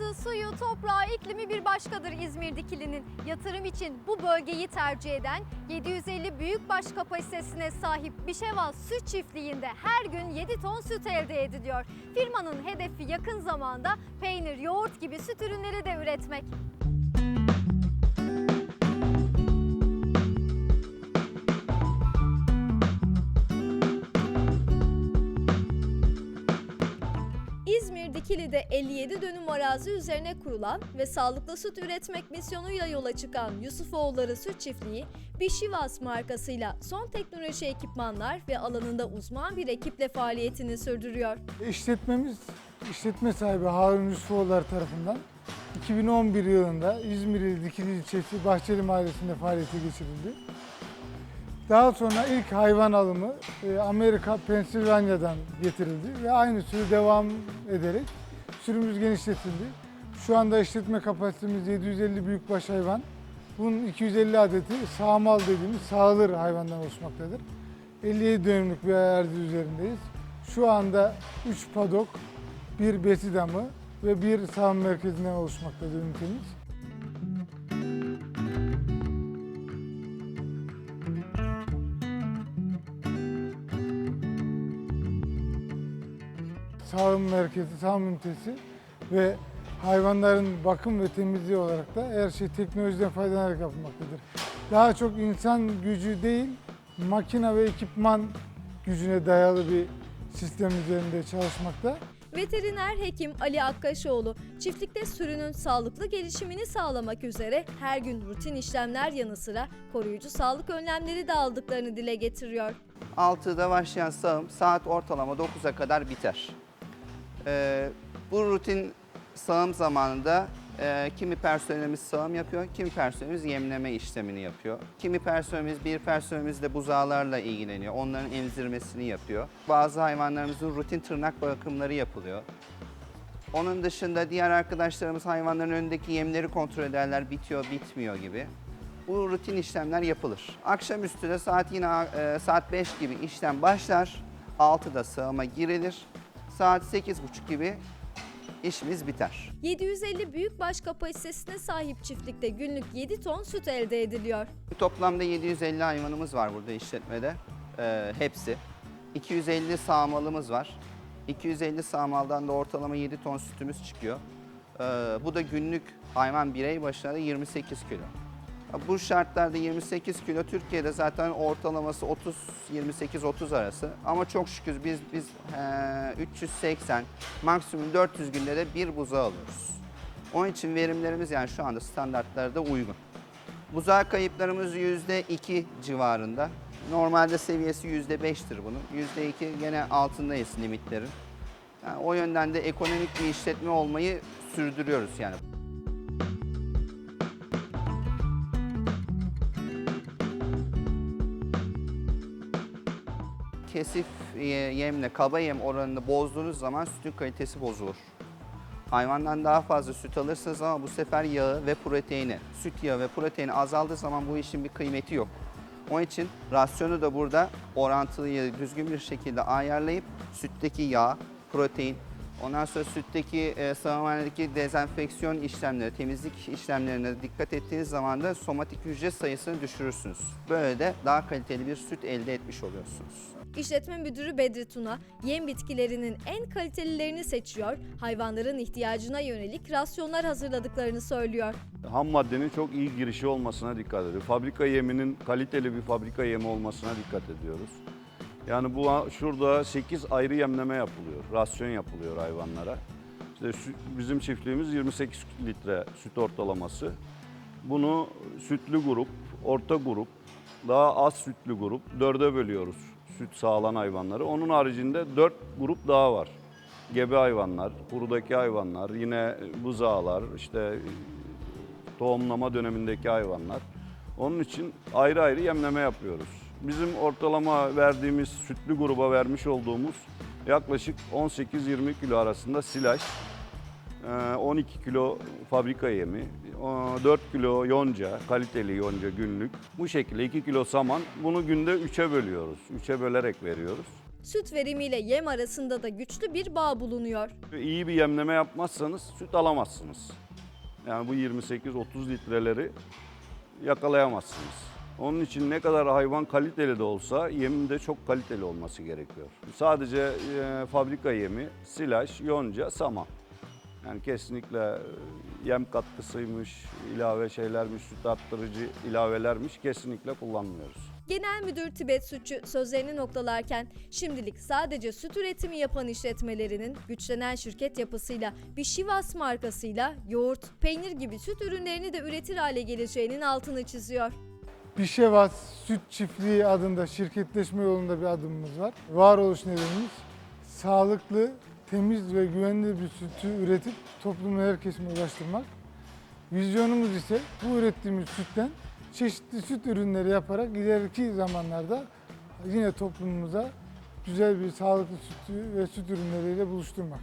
Havası, suyu, toprağı, iklimi bir başkadır İzmir Dikili'nin. Yatırım için bu bölgeyi tercih eden 750 büyükbaş kapasitesine sahip Bişeva Süt Çiftliği'nde her gün 7 ton süt elde ediliyor. Firmanın hedefi yakın zamanda peynir, yoğurt gibi süt ürünleri de üretmek. Dikili'de 57 dönüm arazi üzerine kurulan ve sağlıklı süt üretmek misyonuyla yola çıkan Yusufoğulları Süt Çiftliği, Bişivas markasıyla son teknoloji ekipmanlar ve alanında uzman bir ekiple faaliyetini sürdürüyor. İşletmemiz, işletme sahibi Harun Yusufoğulları tarafından 2011 yılında İzmir ili Dikili ilçesi Bahçeli Mahallesi'nde faaliyete geçirildi. Daha sonra ilk hayvan alımı e, Amerika, Pensilvanya'dan getirildi ve aynı sürü devam ederek sürümüz genişletildi. Şu anda işletme kapasitemiz 750 büyükbaş hayvan. Bunun 250 adeti sağmal dediğimiz sağılır hayvandan oluşmaktadır. 57 dönümlük bir arazi üzerindeyiz. Şu anda 3 padok, bir besi damı ve bir sağım merkezinden oluşmaktadır ünitemiz. Sağım merkezi, sağım ünitesi ve hayvanların bakım ve temizliği olarak da her şey teknolojiden faydalanarak yapılmaktadır. Daha çok insan gücü değil, makine ve ekipman gücüne dayalı bir sistem üzerinde çalışmakta. Veteriner hekim Ali Akkaşoğlu, çiftlikte sürünün sağlıklı gelişimini sağlamak üzere her gün rutin işlemler yanı sıra koruyucu sağlık önlemleri de aldıklarını dile getiriyor. 6'da başlayan sağım saat ortalama 9'a kadar biter. Ee, bu rutin sağım zamanında e, kimi personelimiz sağım yapıyor, kimi personelimiz yemleme işlemini yapıyor. Kimi personelimiz, bir personelimiz de buzağlarla ilgileniyor, onların emzirmesini yapıyor. Bazı hayvanlarımızın rutin tırnak bakımları yapılıyor. Onun dışında diğer arkadaşlarımız hayvanların önündeki yemleri kontrol ederler, bitiyor, bitmiyor gibi. Bu rutin işlemler yapılır. Akşamüstü de saat yine e, saat 5 gibi işlem başlar. 6'da sağıma girilir. Saat 8.30 gibi işimiz biter. 750 büyükbaş kapasitesine sahip çiftlikte günlük 7 ton süt elde ediliyor. Toplamda 750 hayvanımız var burada işletmede. Ee, hepsi. 250 sağmalımız var. 250 sağmaldan da ortalama 7 ton sütümüz çıkıyor. Ee, bu da günlük hayvan birey başına da 28 kilo. Bu şartlarda 28 kilo Türkiye'de zaten ortalaması 30 28-30 arası. Ama çok şükür biz biz eee, 380 maksimum 400 günde de bir buzağı alıyoruz. Onun için verimlerimiz yani şu anda standartlarda uygun. Buzağı kayıplarımız %2 civarında. Normalde seviyesi %5'tir bunun. %2 gene altındayız limitlerin. Yani o yönden de ekonomik bir işletme olmayı sürdürüyoruz yani. Kesif yemle kaba yem oranını bozduğunuz zaman sütün kalitesi bozulur. Hayvandan daha fazla süt alırsınız ama bu sefer yağı ve proteini, süt yağı ve proteini azaldığı zaman bu işin bir kıymeti yok. Onun için rasyonu da burada orantılıyı düzgün bir şekilde ayarlayıp sütteki yağ, protein, ondan sonra sütteki e, sağımhanedeki dezenfeksiyon işlemleri, temizlik işlemlerine dikkat ettiğiniz zaman da somatik hücre sayısını düşürürsünüz. Böyle de daha kaliteli bir süt elde etmiş oluyorsunuz. İşletme müdürü Bedri Tuna, yem bitkilerinin en kalitelilerini seçiyor, hayvanların ihtiyacına yönelik rasyonlar hazırladıklarını söylüyor. ham maddenin çok iyi girişi olmasına dikkat ediyoruz. Fabrika yeminin kaliteli bir fabrika yemi olmasına dikkat ediyoruz. Yani bu şurada 8 ayrı yemleme yapılıyor, rasyon yapılıyor hayvanlara. İşte bizim çiftliğimiz 28 litre süt ortalaması. Bunu sütlü grup, orta grup, daha az sütlü grup dörde bölüyoruz süt sağlayan hayvanları. Onun haricinde dört grup daha var. Gebe hayvanlar, kurudaki hayvanlar, yine buzağlar, işte tohumlama dönemindeki hayvanlar. Onun için ayrı ayrı yemleme yapıyoruz. Bizim ortalama verdiğimiz sütlü gruba vermiş olduğumuz yaklaşık 18-20 kilo arasında silaj, 12 kilo fabrika yemi, o 4 kilo yonca, kaliteli yonca günlük. Bu şekilde 2 kilo saman. Bunu günde 3'e bölüyoruz. 3'e bölerek veriyoruz. süt verimiyle yem arasında da güçlü bir bağ bulunuyor. İyi bir yemleme yapmazsanız süt alamazsınız. Yani bu 28-30 litreleri yakalayamazsınız. Onun için ne kadar hayvan kaliteli de olsa yemin de çok kaliteli olması gerekiyor. Sadece e, fabrika yemi, silaj, yonca, saman. Yani kesinlikle e, yem katkısıymış, ilave şeylermiş, süt arttırıcı ilavelermiş kesinlikle kullanmıyoruz. Genel Müdür Tibet Sütçü sözlerini noktalarken şimdilik sadece süt üretimi yapan işletmelerinin güçlenen şirket yapısıyla bir Şivas markasıyla yoğurt, peynir gibi süt ürünlerini de üretir hale geleceğinin altını çiziyor. Bişevas Süt Çiftliği adında şirketleşme yolunda bir adımımız var. Varoluş nedenimiz sağlıklı, temiz ve güvenli bir sütü üretip toplumun her kesimine ulaştırmak. Vizyonumuz ise bu ürettiğimiz sütten çeşitli süt ürünleri yaparak ileriki zamanlarda yine toplumumuza güzel bir sağlıklı sütü ve süt ürünleriyle buluşturmak.